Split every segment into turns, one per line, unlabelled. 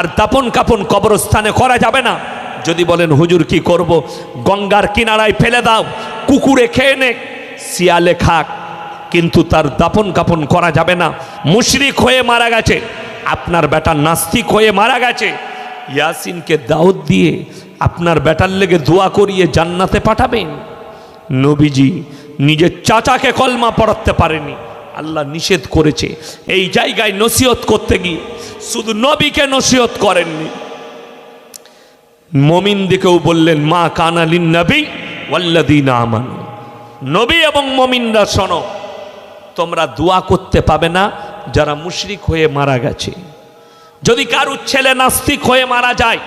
তার দাপন কাপন কবরস্থানে করা যাবে না। যদি বলেন, হুজুর কি করব? গঙ্গার কিনারায় ফেলে দাও, কুকুরে খেয়ে নে শিয়ালে খাক, কিন্তু তার দাপন কাপন করা যাবে না। মুশরিক হয়ে মারা গেছে, আপনার বেটা নাস্তিক হয়ে মারা গেছে। ইয়াসিনকে দাউদ দিয়ে আপনার বেটার লেগে দোয়া করিয়ে জান্নাতে পাঠাবেন। নবীজি নিজের চাচাকে কলমা পড়াতে পারেনি। আল্লাহ নিষেধ করেছে। এই জায়গায় নসিহত করতে গিয়ে শুধু নবীকে নসিহত করেননি। মমিন দিকেও বললেন, মা কানালিন নবী ওয়াল্লাদিন আমান। নবী এবং মমিনরা, শোনো, তোমরা দোয়া করতে পাবে না, যারা মুশরিক হয়ে মারা গেছে। যদি কারুর ছেলে নাস্তিক হয়ে মারা যায়,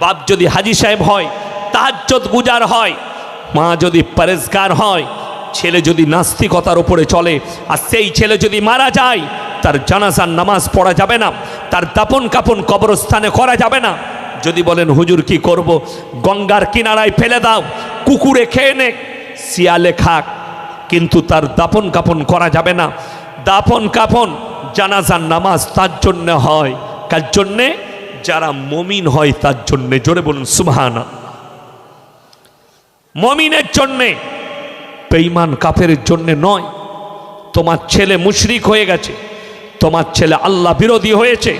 বাপ যদি হাজি সাহেব হয় তাহাজ্জত গুজার হয়, মা যদি পরেজগার হয় ছেলে যদি নাস্তিকতার উপরে চলে, আর সেই ছেলে যদি মারা যায়, তার জানাজার নামাজ পড়া যাবে না, তার দাপন কাপন কবরস্থানে করা যাবে না। যদি বলেন, হুজুর, কি করব? গঙ্গার কিনারায় ফেলে দাও, কুকুরে খেয়ে নে শিয়ালে খাক। কিন্তু তার দাপন কাপন করা যাবে না। দাপন কাপন জানাজার নামাজ তার জন্যে হয়। কার জন্যে? যারা মমিন হয় তার জন্যে। জোরে বলুন সুবহানা মমিনের জন্যে। বেঈমান কাফের জন্যে নয়। তোমার ছেলে মুশরিক হয়ে গেছে। তোমার ছেলে আল্লাহ বিরোধী হয়েছে,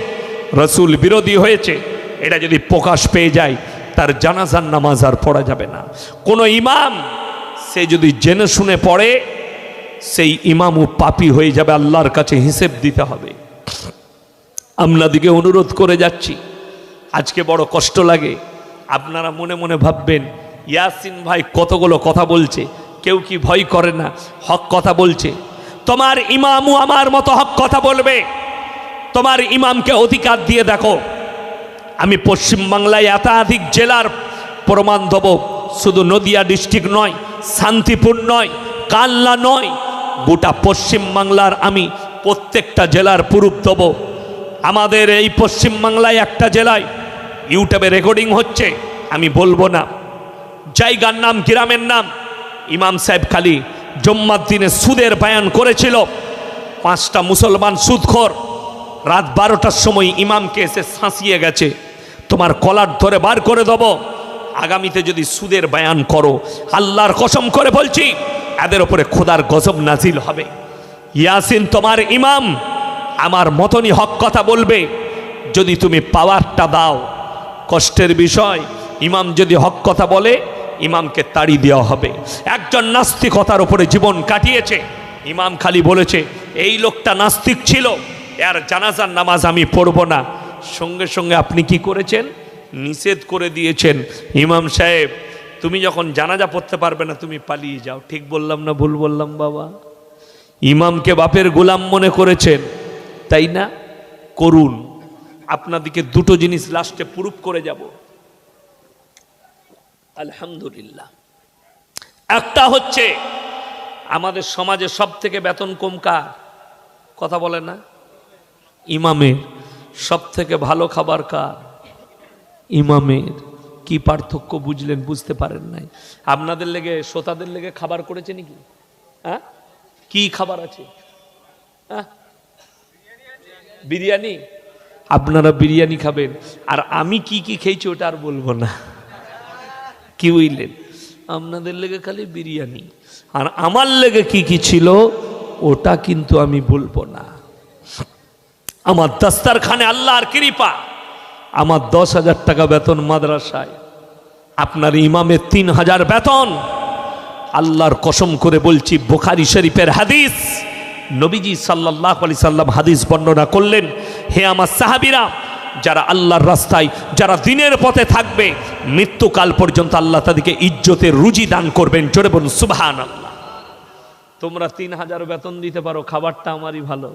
রসুল বিরোধী হয়েছে। এটা যদি প্রকাশ পেয়ে যায়, তার জানাজার নামাজ আর পড়া যাবে না। কোনো ইমাম, সে যদি জেনে শুনে পড়ে, সেই ইমামও পাপি হয়ে যাবে, আল্লাহর কাছে হিসেব দিতে হবে। আপনাদিকে অনুরোধ করে যাচ্ছি। আজকে বড় কষ্ট লাগে। আপনারা মনে মনে ভাববেন, ইয়াসিন ভাই কতগুলো কথা বলছে। কেউ কি ভয় করে না? হক কথা বলছে। তোমার ইমামও আমার মতো হক কথা বলবে। তোমার ইমামকে অধিকার দিয়ে দেখো। আমি পশ্চিমবাংলায় একাধিক জেলার প্রমাণ দেব। শুধু নদিয়া ডিস্ট্রিক্ট নয়, শান্তিপুর নয় কাল্লা নয়, গোটা পশ্চিমবাংলার আমি প্রত্যেকটা জেলার পুরুপ দেব। আমাদের এই পশ্চিমবাংলায় একটা জেলায় ইউটিউবে রেকর্ডিং হচ্ছে, আমি বলব না। জায়গার নাম, গ্রামের নাম ইমাম সাহেব খালি জম্মার দিনে সুদের বায়ান করেছিল। পাঁচটা মুসলমান সুদখোর রাত বারোটার সময় ইমামকে এসে শাঁসিয়ে গেছে। তোমার কলার ধরে বার করে দেব। আগামীতে যদি সুদের বায়ান করো, আল্লাহর কসম করে বলছি, এদের ওপরে খোদার গজব নাজিল হবে। ইয়াসিন, তোমার ইমাম আমার মতনই হক কথা বলবে। যদি তুমি পাওয়ারটা দাও, কষ্টের বিষয়, ইমাম যদি হক কথা বলে ইমামকে তাড়ি দেওয়া হবে। একজন নাস্তিকতার উপরে জীবন কাটিয়েছে। ইমাম খালি বলেছে, এই লোকটা নাস্তিক ছিল, এর জানাজার নামাজ আমি পড়ব না। সঙ্গে সঙ্গে আপনি কি করেছেন? নিষেধ করে দিয়েছেন। ইমাম সাহেব, তুমি যখন জানাজা পড়তে পারবে না, তুমি পালিয়ে যাও। ঠিক বললাম না, ভুল বললাম বাবা। ইমামকে বাপের গোলাম মনে করেছেন, তাই না? করুন। আপনাদিকে দুটো জিনিস লাস্টে প্রুফ করে যাব। আলহামদুলিল্লাহ। একটা হচ্ছে, আমাদের সমাজে সব থেকে বেতন কম কার? কথা বলে না। ইমামের সব থেকে ভালো খাবার কার? ইমামের। কি পার্থক্য বুঝলেন বুঝতে পারেন নাই। আপনাদের লেগে, শ্রোতাদের লেগে খাবার করেছে নাকি? হ্যাঁ? কি খাবার আছে? হ্যাঁ? বিরিয়ানি? আপনারা বিরিয়ানি খাবেন। আর আমি কি কি খেয়েছি ওটা আর বলব না। কি বুঝলেন আপনাদের লেগে খালি বিরিয়ানি। আর আমার লেগে কি কি ছিল ওটা কিন্তু আমি বলব না। আমার দাস্তারখানে আল্লাহর কৃপা আমার দশ হাজার টাকা বেতন মাদ্রাসায় আপনার ইমামের তিন হাজার বেতন। আল্লাহর কসম করে বলছি বোখারি শরীফের হাদিস নবীজি সাল্লাহ আলি সাল্লাম হাদিস বর্ণনা করলেন হে আমার সাহাবিরা যারা আল্লাহর রাস্তায়, যারা দিনের পথে থাকবে, মৃত্যুকাল পর্যন্ত আল্লাহ তাদেরকে ইজ্জতের রুজি দান করবেন। জোরে বলুন সুবাহান আল্লাহ তোমরা তিন হাজার বেতন দিতে পারো, খাবারটা আমারই ভালো।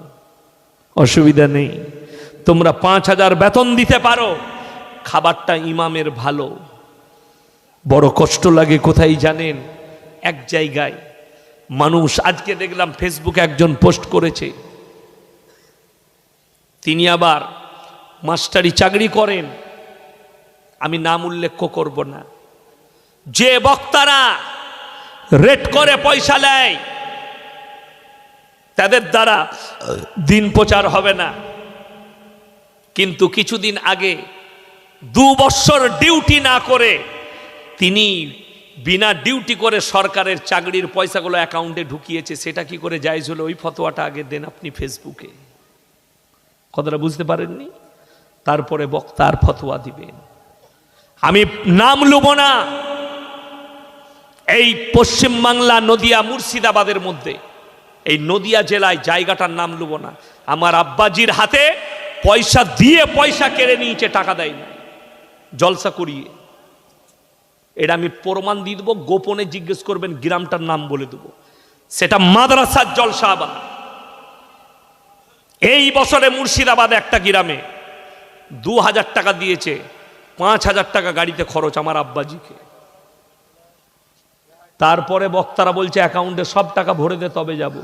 অসুবিধা নেই। তোমরা পাঁচ হাজার বেতন দিতে পারো, খাবারটা ইমামের ভালো। বড় কষ্ট লাগে কোথায় জানেন? এক জায়গায়। মানুষ, আজকে দেখলাম ফেসবুকে একজন পোস্ট করেছে। তিনি আবার মাস্টারি চাকরি করেন, আমি নাম উল্লেখ করব না। যে বক্তারা রেট করে পয়সা নেয়, তাদের দ্বারা দিন প্রচার হবে না। কিন্তু কিছুদিন আগে, দু বছর ডিউটি না করে, তিনি বিনা ডিউটি করে সরকারের চাকরির পয়সাগুলো অ্যাকাউন্টে ঢুকিয়েছে, সেটা কি করে জায়জ হলো? ওই ফতোয়াটা আগে দেন আপনি ফেসবুকে। কথাটা বুঝতে পারেননি? তারপরে বক্তার ফতোয়া দিবেন। আমি নাম লুব না। এই পশ্চিমবাংলা নদিয়া মুর্শিদাবাদের মধ্যে, এই নদিয়া জেলায় জায়গাটার নাম লুব না। আমার আব্বাজির হাতে পয়সা দিয়ে পয়সা কেড়ে নিয়েছে, টাকা দেয় না জলসা করিয়ে। এটা আমি প্রমাণ দিয়ে দেবো, গোপনে জিজ্ঞেস করবেন, গ্রামটার নাম বলে দেবো। সেটা মাদ্রাসার জলসা আবার এই বছরে মুর্শিদাবাদ একটা গ্রামে দু হাজার টাকা দিয়েছে পাঁচ হাজার টাকা গাড়িতে খরচ আমার আব্বাজিকে। তারপরে বক্তারা বলছে, অ্যাকাউন্টে সব টাকা ভরে দে, তবে যাব।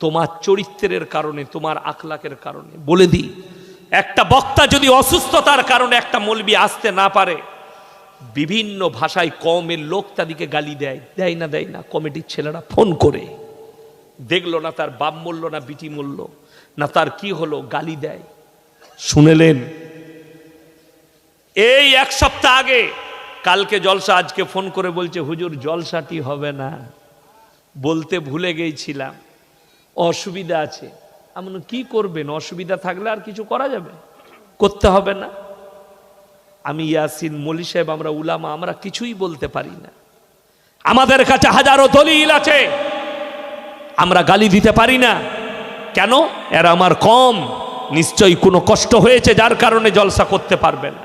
তোমার চরিত্রের কারণে, তোমার আখলাকের কারণে। বলে দিই, একটা বক্তা যদি অসুস্থতার কারণে একটা মলবি আসতে না পারে, বিভিন্ন ভাষায় কমের লোক তাদেরকে গালি দেয়। দেয় না দেয় না, কমিটির ছেলেরা ফোন করে। দেখল না তার বাপ মূল্য না, বিটি মূল্য না তার কি হলো, গালি দেয়। শুনেলেন। এই এক সপ্তাহ আগে কালকে জলসা, আজকে ফোন করে বলছে, হুজুর, জলসাটি হবে না। বলতে ভুলে গেছিলাম। অসুবিধা আছে। এমন কি করবেন? অসুবিধা থাকলে আর কিছু করা যাবে? করতে হবে না? আমি ইয়াসিন, মলি সাহেব, আমরা উলামা, আমরা কিছুই বলতে পারি না। আমাদের কাছে হাজারো দলিল আছে। আমরা গালি দিতে পারি না। কেন? এরা আমার কম। নিশ্চয়ই কোনো কষ্ট হয়েছে যার কারণে জলসা করতে পারবে না।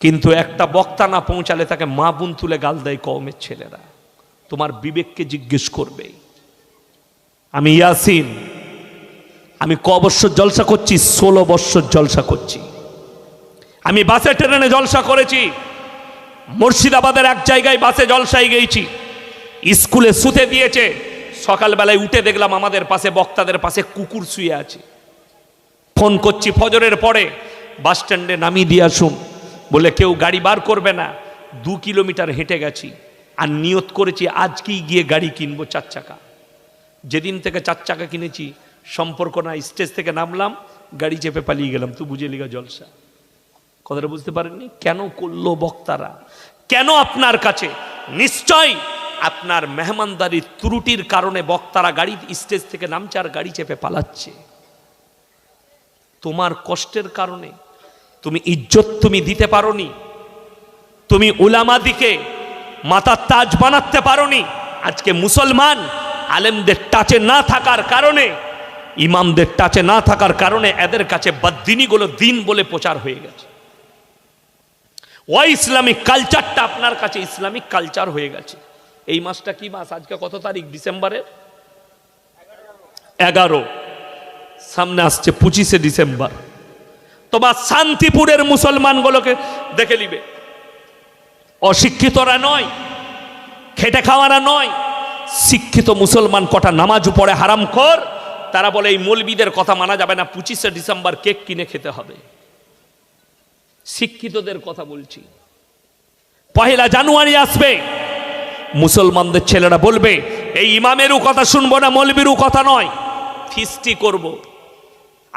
কিন্তু একটা বক্তা না পৌঁছালে তাকে মা বোন তুলে গাল দেয় কমের ছেলেরা। তোমার বিবেককে জিজ্ঞেস করবে, আমি ইয়াসিন, আমি ক বৎসর জলসা করছি? ষোলো বৎসর জলসা করছি। আমি বাসে, ট্রেনে জলসা করেছি। মুর্শিদাবাদের এক জায়গায় বাসে জলসায় গেছি। স্কুলে শুতে দিয়েছে। সকালবেলায় উঠে দেখলাম আমাদের পাশে বক্তাদের পাশে কুকুর শুয়ে আছে। ফোন করছি ফজরের পরে, বাস স্ট্যান্ডে নামিয়ে দিয়ে আসুন। বলে কেউ গাড়ি বার করবে না। দু কিলোমিটার হেঁটে গেছি। আর নিয়ত করেছি আজকেই গিয়ে গাড়ি কিনবো চার চাকা। যেদিন থেকে চার চাকা কিনেছি, সম্পর্ক না স্টেজ থেকে নামলাম, গাড়ি চেপে পালিয়ে গেলাম। তুই বুঝে লিগা জলসা। কথাটা বুঝতে পারেননি? কেন করল বক্তারা? কেন আপনার কাছে? নিশ্চয় আপনার মেহমানদারির ত্রুটির কারণে বক্তারা গাড়ি স্টেজ থেকে নামছে আর গাড়ি চেপে পালাচ্ছে। তোমার কষ্টের কারণে। তুমি ইজ্জত তুমি দিতে পারোনি। তুমি উলামাদিকে মাথার তাজ বানাতে পারোনি। আজকে মুসলমান আলেমদের টাচে না থাকার কারণে, ইমামদের টাচে না থাকার কারণে এদের কাছে বদিনীগুলো দিন বলে প্রচার হয়ে গেছে। ওই ইসলামিক কালচারটা আপনার কাছে ইসলামিক কালচার হয়ে গেছে। এই মাসটা কি মাস? আজকে কত তারিখ? ডিসেম্বরের? এগারো। সামনে আসছে পঁচিশে ডিসেম্বর। তোমার শান্তিপুরের মুসলমানগুলোকে দেখে নিবে। অশিক্ষিতরা নয়, খেটে খাওয়ারা নয়, শিক্ষিত মুসলমান কটা নামাজ পড়ে হারাম কর, তারা বলে এই মৌলবিদের কথা মানা যাবে না, পঁচিশে ডিসেম্বর কেক কিনে খেতে হবে। শিক্ষিতদের কথা বলছি। পহেলা জানুয়ারি আসবে, মুসলমানদের ছেলেরা বলবে, এই ইমামেরও কথা শুনব না, মৌলবীরও কথা নয়, ফিস্টি করব।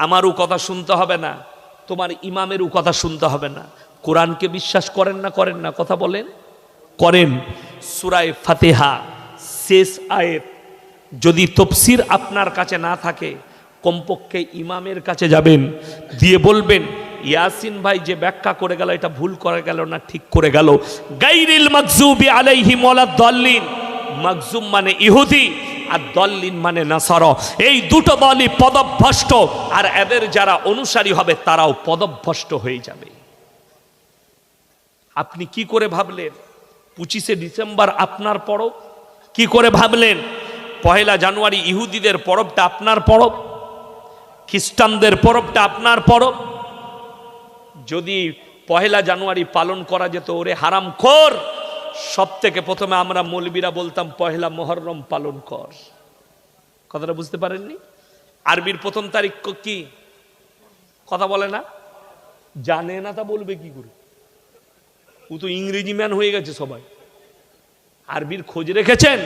আমারও কথা শুনতে হবে না, তোমার ইমামেরও কথা শুনতে হবে না। কোরআনকে বিশ্বাস করেন না করেন না, কথা বলেন। করেন সুরায় ফাতেহা, শেষ আয়ের যদি তফসির আপনার কাছে না থাকে, কমপক্ষে ইমামের কাছে যাবেন, দিয়ে বলবেন, ইয়াসিন ভাই যে ব্যাখ্যা করে গেল, এটা ভুল করে গেল না, ঠিক করে গেল। গাইরিল মাকজুবি আলাইহি ওয়ালাদ দল্লিন। মাকজুম মানে ইহুদি আর দল্লিন মানে নাসার। এই দুটো দলই পদভ্রষ্ট, আর এদের যারা অনুসারী হবে তারাও পদভ্রষ্ট হয়ে যাবে। আপনি কি করে ভাবলেন? পঁচিশে ডিসেম্বর আপনার পরব? কি করে ভাবলেন? পহেলা জানুয়ারি ইহুদিদের পরবটা আপনার পরব? খ্রিস্টানদের পরবটা আপনার পরব? যদি পহেলা জানুয়ারি পালন করা যেত, ওরে হারাম কর সব থেকে প্রথমে আমরা মৌলবীরা বলতাম, পহেলা মহরম পালন কর। কথাটা বুঝতে পারেননি? আরবির প্রথম তারিখ ক- কথা বলে না? জানে না তা বলবে কি করে? ও তো ইংরেজি ম্যান হয়ে গেছে সবাই। আরবির খোঁজ রেখেছেন?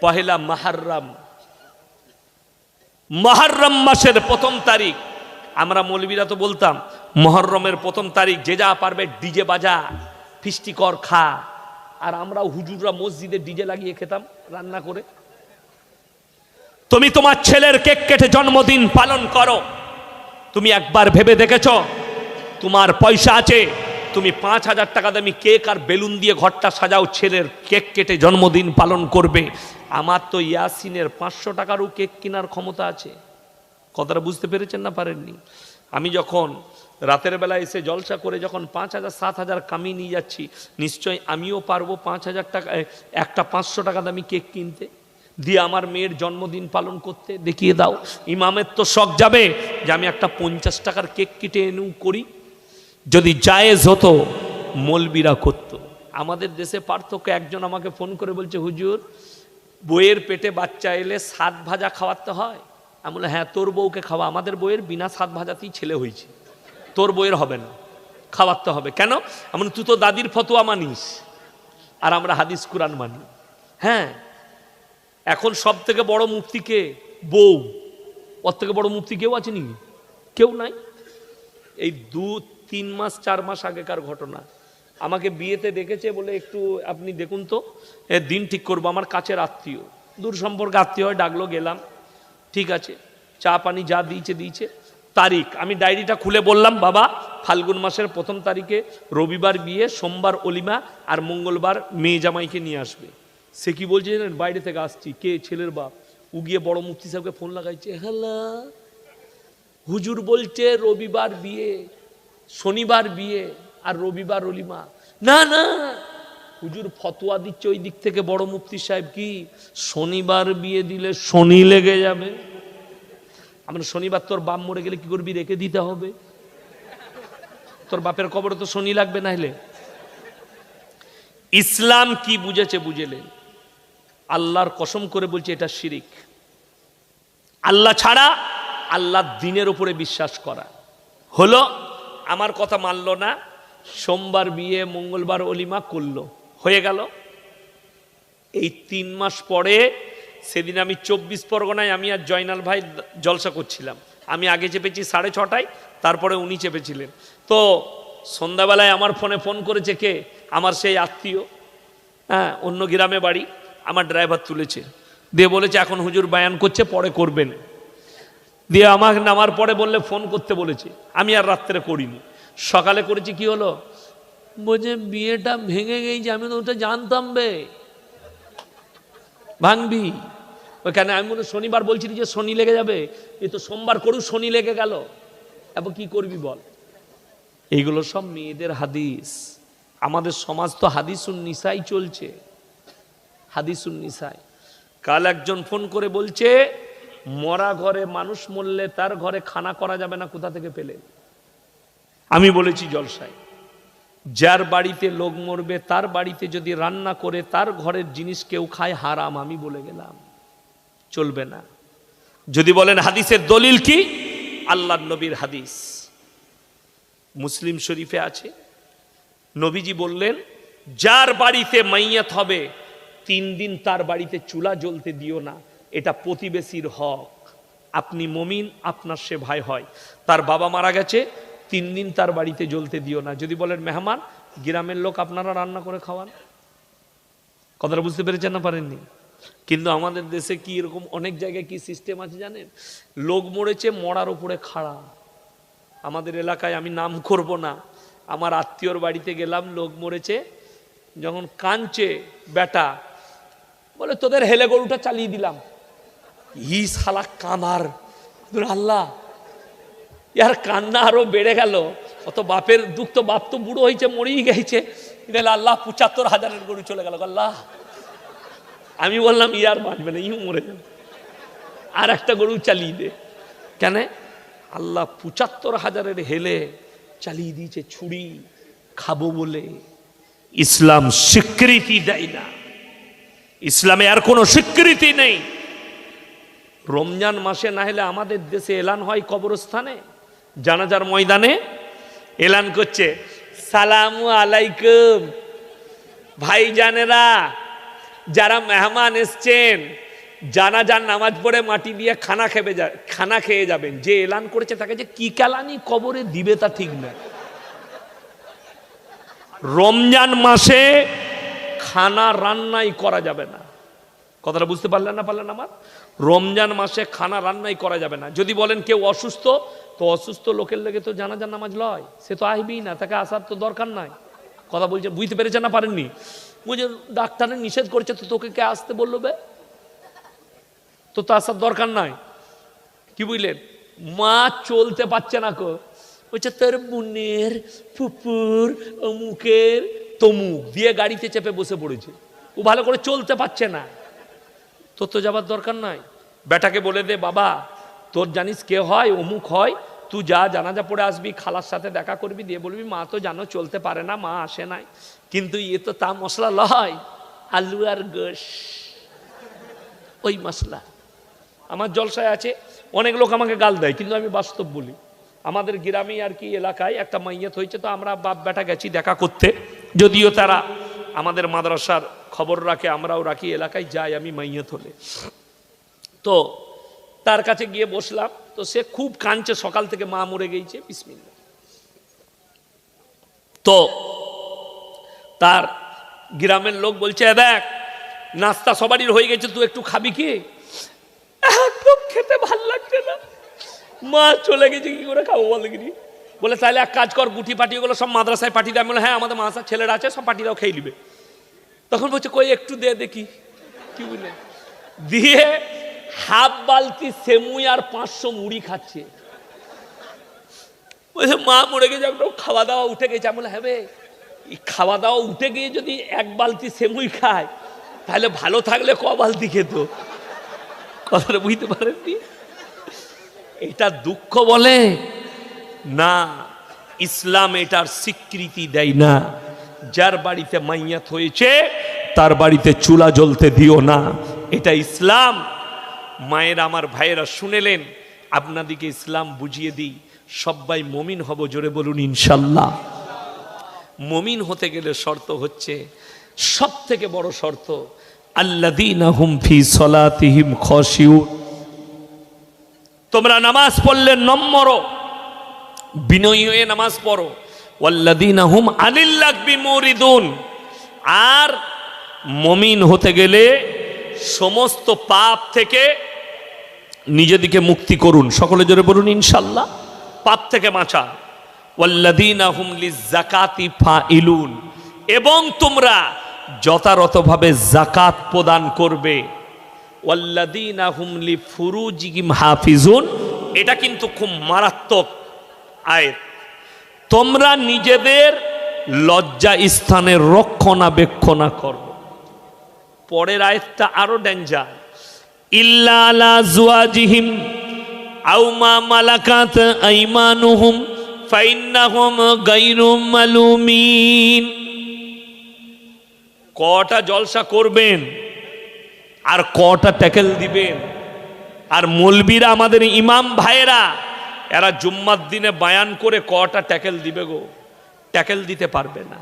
পহেলা মাহাররাম মাহাররাম মাসের প্রথম তারিখ। আমরা মৌলবীরা তো বলতাম, মহরমের প্রথম তারিখ যে যা পারবে ডিজে বাজা। ফিস্টি কর খা। আর আমরা হুজুররা মসজিদে ডিজে লাগিয়ে খেতাম, রান্না করে। তুমি তোমার ছেলের কেক কেটে জন্মদিন পালন করো। তুমি একবার ভেবে দেখেছ? তোমার পয়সা আছে। তুমি পাঁচ হাজার টাকা দামি কেক আর বেলুন দিয়ে ঘরটা সাজাও, ছেলের কেক কেটে জন্মদিন পালন করবে। আমার তো ইয়াসিনের পাঁচশো টাকারও কেক কেনার ক্ষমতা আছে। কথাটা বুঝতে পেরেছেন না পারেননি? আমি যখন রাতের বেলা এসে জলসা করে যখন পাঁচ হাজার, সাত হাজার কামিয়ে নিয়ে যাচ্ছি নিশ্চয় আমিও পারব পাঁচ হাজার টাকা একটা পাঁচশো টাকা দামি কেক কিনতে। দিয়ে আমার মেয়ের জন্মদিন পালন করতে দেখিয়ে দাও। ইমামের তো শখ যাবে যে আমি একটা পঞ্চাশ টাকার কেক কেটে এনেও করি। যদি জায়েজ হতো, মলবিরা করত। আমাদের দেশে পার্থক্য, একজন আমাকে ফোন করে বলছে, হুজুর, বইয়ের পেটে বাচ্চা এলে সাত ভাজা খাওয়াতে হয়? আমি বললাম হ্যাঁ তোর বউকে খাওয়া, আমাদের বইয়ের বিনা সাত ভাজাতেই ছেলে হয়েছে। তোর বইয়ের হবে না খাওয়াতে হবে। কেন? এমন তুই তো দাদির ফতোয়া মানিস, আর আমরা হাদিস কুরআন মানি। হ্যাঁ এখন সব থেকে বড় মুক্তিকে বউ। ওর থেকে বড় মুক্তি কেউ আছে নাকি? কেউ নাই? এই দু, তিন মাস, চার মাস আগেকার ঘটনা। আমাকে বিয়েতে ডেকেছে বলে একটু আপনি দেখুন তো দিন ঠিক করব, আমার কাছের আত্মীয়। দূর সম্পর্কে আত্মীয় হয়, ডাকলো, গেলাম। ঠিক আছে, চা পানি যা দিয়েছে দিয়েছে। তারিখ, আমি ডায়েরিটা খুলে বললাম, বাবা, ফাল্গুন মাসের প্রথম তারিখে রবিবার বিয়ে সোমবার অলিমা আর মঙ্গলবার মেয়ে জামাইকে নিয়ে আসবে। সে কি বলছে জানেন? বাইরে থেকে আসছি। কে? ছেলের বাপ। উ গিয়ে বড় মুফতি সাহেবকে ফোন লাগাইছে হ্যালো হুজুর বলছে রবিবার বিয়ে, শনিবার বিয়ে আর রবিবার অলিমা। না না হুজুর ফতোয়া দিচ্ছে ওই দিক থেকে বড় মুফতি সাহেব কি? শনিবার বিয়ে দিলে শনি লেগে যাবে। আমরা শনিবার তোর বাপ মরে গেলে কি করবি? রেখে দিতে হবে। তোর বাপের কবরে তো শনি লাগবে না হলে ইসলাম কি বুঝেছে বুঝেলেন আল্লাহর কসম করে বলছে এটা শিরিক। আল্লাহ ছাড়া আল্লাহ দিনের উপরে বিশ্বাস করা। হলো, আমার কথা মানলো না, সোমবার বিয়ে মঙ্গলবার অলিমা করল। হয়ে গেল। এই তিন মাস পরে সেদিন আমি চব্বিশ পরগনায় আমি আর জয়নাল ভাই জলসা করছিলাম। আমি আগে চেপেছি সাড়ে ছটায়, তারপরে উনি চেপেছিলেন। তো সন্ধ্যাবেলায় আমার ফোনে ফোন করেছে কে? আমার সেই আত্মীয়। হ্যাঁ অন্য গ্রামে বাড়ি। আমার ড্রাইভার তুলেছে। দিয়ে বলেছে, এখন হুজুর বায়ান করছে, পরে করবেন। দিয়ে আমাকে নামার পরে বললে, ফোন করতে বলেছে। আমি আর রাত্রে করিনি। সকালে করেছি কি হলো? বলছে বিয়েটা ভেঙে গেছে, আমি তো ওটা জানতাম বে। ভাঙবি। ওখানে আমি মনে শনিবার বলছি যে শনি লেগে যাবে। এ তো সোমবার করু শনি লেগে গেল। এবার কি করবি বল? এইগুলো সব মেয়েদের হাদিস। আমাদের সমাজ তো হাদিসুন নিসাই চলছে। হাদিসুন নিসাই। কাল একজন ফোন করে বলছে, মরা ঘরে মানুষ মরলে তার ঘরে খানা করা যাবে না, কোথা থেকে পেলে? আমি বলেছি জলসায়। যার বাড়িতে লোক মরবে, তার বাড়িতে যদি রান্না করে, তার ঘরের জিনিস কেউ খায়, হারাম, আমি বলে গেলাম। চলবে না। যদি বলেন হাদিসের দলিল কি? আল্লাহ নবীর হাদিস। মুসলিম শরীফে আছে। নবীজি বললেন, যার বাড়িতে মাইয়াত হবে, তিন দিন তার বাড়িতে চুলা জ্বলতে দিও না। এটা প্রতিবেশীর হক। আপনি মমিন, আপনার সে ভাই হয়। তার বাবা মারা গেছে তিন দিন তার বাড়িতে জ্বলতে দিও না। যদি বলেন, মেহমান, গ্রামের লোক আপনারা রান্না করে খাওয়ান। কথাটা বুঝতে পেরেছেন না? পারেননি। কিন্তু আমাদের দেশে কি এরকম অনেক জায়গায় কি সিস্টেম আছে জানেন? লোক মরেছে, মরার উপরে খাড়া। আমাদের এলাকায় আমি নাম করব না। আমার আত্মীয়র বাড়িতে গেলাম, লোক মরেছে, যখন কাঁদছে, বেটা, বলে তোদের হেলে গরুটা চালিয়ে দিলাম। ই শালা কামার। আল্লাহ ইয়ার কান্না আরও বেড়ে গেল অত বাপের দুঃখ তো বাপ তো বুড়ো হয়েছে মরেই গেছে এটা আল্লাহ পঁচাত্তর হাজারের গরু চলে গেল আল্লাহ আমি বললাম ইয়ার বাঁচবে না ইউ মরে যাবে আর একটা গরু চালিয়ে দে কেন আল্লাহ পঁচাত্তর হাজারের হেলে চালিয়ে দিয়েছে ছুরি খাব বলে ইসলাম স্বীকৃতি দেয় না ইসলামে আর কোনো স্বীকৃতি নেই রমজান মাসে না হলে আমাদের দেশে এলান হয় কবরস্থানে জানাজার ময়দানে এলান করছে, সালামু আলাইকুম। ভাইজানেরা, যারা মেহমান এসছেন, জানাজার নামাজ পড়ে মাটি দিয়ে খানা খেবে যা, খানা খেয়ে যাবেন। যে এলান করেছে তাকে যে কি কালানি কবরে দিবে তা ঠিক না। রমজান মাসে খানা রান্নাই করা যাবে না। কথাটা বুঝতে পারলেন না পারলেন আমার? রমজান মাসে খানা রান্নাই করা যাবে না। যদি বলেন কেউ অসুস্থ, তো অসুস্থ লোকের লেগে তো জানাজার নামাজ লয়। সে তো আসবেই না, তাকে আসার তো দরকার নাই। কথা বলছে, বুঝতে পেরেছে না, পারেননি? বুঝে ডাক্তারে নিষেধ করছে, তো তোকে কে আসতে বলল বে? তো তো আসার দরকার নাই। কি বুঝলেন? মা চলতে পারছে না কো। বলছে, তোর বোনের ফুপুর অমুকের তমুক দিয়ে গাড়িতে চেপে বসে পড়েছে। ও ভালো করে চলতে পারছে না। তোর তো যাবার দরকার নাই। বেটাকে বলে দে, বাবা, তোর জানিস কে হয়, অমুক হয়, তুই যা জানাজা পড়ে আসবি, খালার সাথে দেখা করবি, দিয়ে বলবি, মা তো জানো চলতে পারে না, মা আসে নাই। কিন্তু ইয়ে তো তা মশলা লয়, আলু আর গোস ওই মশলা। আমার জলসায় আছে, অনেক লোক আমাকে গাল দেয়, কিন্তু আমি বাস্তব বলি। আমাদের গ্রামে আর কি এলাকায় একটা মাইয়াত হয়েছে, তো আমরা বাপ বেটা গেছি দেখা করতে। যদিও তারা আমাদের মাদ্রাসার খবর রাখে, আমরাও রাখি, এলাকায় যাই আমি মাইয়াত হলে। তো তার কাছে গিয়ে বসলাম, তো সে খুব কাঁদছে, সকাল থেকে মা মরে গেছে বিসমিল্লা তো তার গ্রামের লোক বলছে দেখ, নাস্তা সবারই হয়ে গেছে, তুই একটু খাবি কি? একদম খেতে ভালো লাগছে না। মা চলে গেছে, কি করে খাব বল দেখিনি। বলে, তাহলে এক কাজ কর, গুটি পাঠিয়ে সব মাদ্রাসায় পাঠিয়ে দেয় আমি বলে হ্যাঁ আমাদের মাদ্রাসার ছেলেরা আছে, সব পাঠিয়ে দাও, খেয়ে নিবে। তখন বলছে, কই একটু দে দেখি। কি বুঝলেন দিয়ে হাফ বালতি সেমুই আর পাঁচশো মুড়ি খাচ্ছে। বলছে, মা মরে গেছে, একদম খাওয়া দাওয়া উঠে গেছে। আমি বলে হ্যাঁ এই খাওয়া দাওয়া উঠে গিয়ে যদি এক বালতি সেমুই খায়, তাহলে ভালো থাকলে ক বালতি খেত? কথাটা বুঝতে পারেননি? এটা দুঃখ বলে? না, ইসলাম এটার স্বীকৃতি দেয় না। যার বাড়িতে মাইয়াত হয়েছে, তার বাড়িতে চুলা জ্বলতে দিও না। এটা ইসলাম। মায়ের আমার ভাইয়েরা শুনেলেন, আপনাদিকে ইসলাম বুঝিয়ে দিই। সবাই মমিন হব জোরে বলুন ইনশাল্লাহ। মমিন হতে গেলে শর্ত হচ্ছে সব থেকে বড় শর্ত আল্লাদিনা হুম ফি সলাতিহিম খসিউন তোমরা নামাজ পড়লে নম্বর বিনয়ী হয়ে নামাজ পড়ো ওয়াল্লাদিনা হুম আনিল্লাকবি মরিদুন। আর মমিন হতে গেলে সমস্ত পাপ থেকে নিজেদিকে মুক্তি করুন। সকলে জোরে বলুন ইনশাল্লাহ পাপ থেকে বাঁচা ওয়াল্লাদিনা হুম লিজাকাতি ফাইলুন এবং তোমরা যথাযথভাবে জাকাত প্রদান করবে। ওয়াল্লাদিনা হুম লি ফুরুজিহিম হাফিজুন। এটা কিন্তু খুব মারাত্মক আয়াত। তোমরা নিজেদের লজ্জা স্থানের রক্ষণাবেক্ষণা করো। পরের আয়াতটা আরও ডেঞ্জার ইল্লা আও মালাকাত কটা জলসা করবেন আর কটা ট্যাকেল দিবেন। আর মলবিরা আমাদের ইমাম ভাইয়েরা এরা জুম্মার দিনে বায়ান করে কটা ট্যাকেল দিবে গো? ট্যাকেল দিতে পারবে না।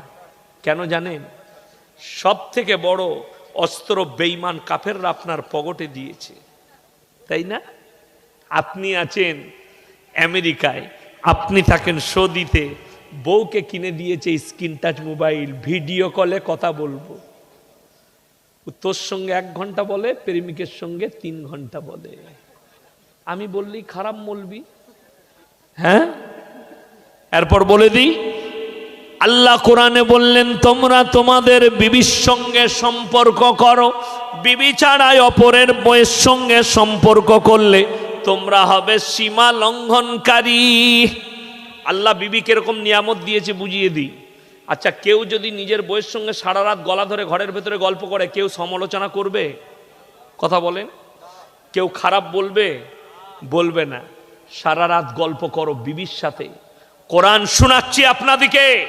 কেন জানেন? সব থেকে বড় অস্ত্র বেইমান কাফেররা আপনার পগটে দিয়েছে। তাই না? আপনি আছেন আমেরিকায়, আপনি থাকেন সৌদিতে, বউকে কিনে দিয়েছে স্ক্রিন টাচ মোবাইল, ভিডিও কলে কথা বলব। তোর সঙ্গে এক ঘণ্টা বলে, প্রেমিকের সঙ্গে তিন ঘণ্টা বলে। আমি বললি, খারাপ বলবি? হ্যাঁ? এরপর বলে দিই, আল্লাহ কোরআনে বললেন, তোমরা তোমাদের বিবির সঙ্গে সম্পর্ক করো। বিবি ছাড়াই অপরের বইয়ের সঙ্গে সম্পর্ক করলে তোমরা হবে সীমা লঙ্ঘনকারী। আল্লাহ বিবি কীরকম নিয়ামত দিয়েছে বুঝিয়ে দিই। আচ্ছা কেউ যদি নিজের বইয়ের সঙ্গে সারা রাত গলা ধরে ঘরের ভেতরে গল্প করে, কেউ সমালোচনা করবে? কথা বলেন। কেউ খারাপ বলবে? বলবে না। সারা রাত গল্প করো বিবির সাথে। কোরআন শোনাচ্ছি আপনাদিকে।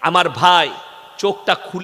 আমার ভাই চোখটা খুলে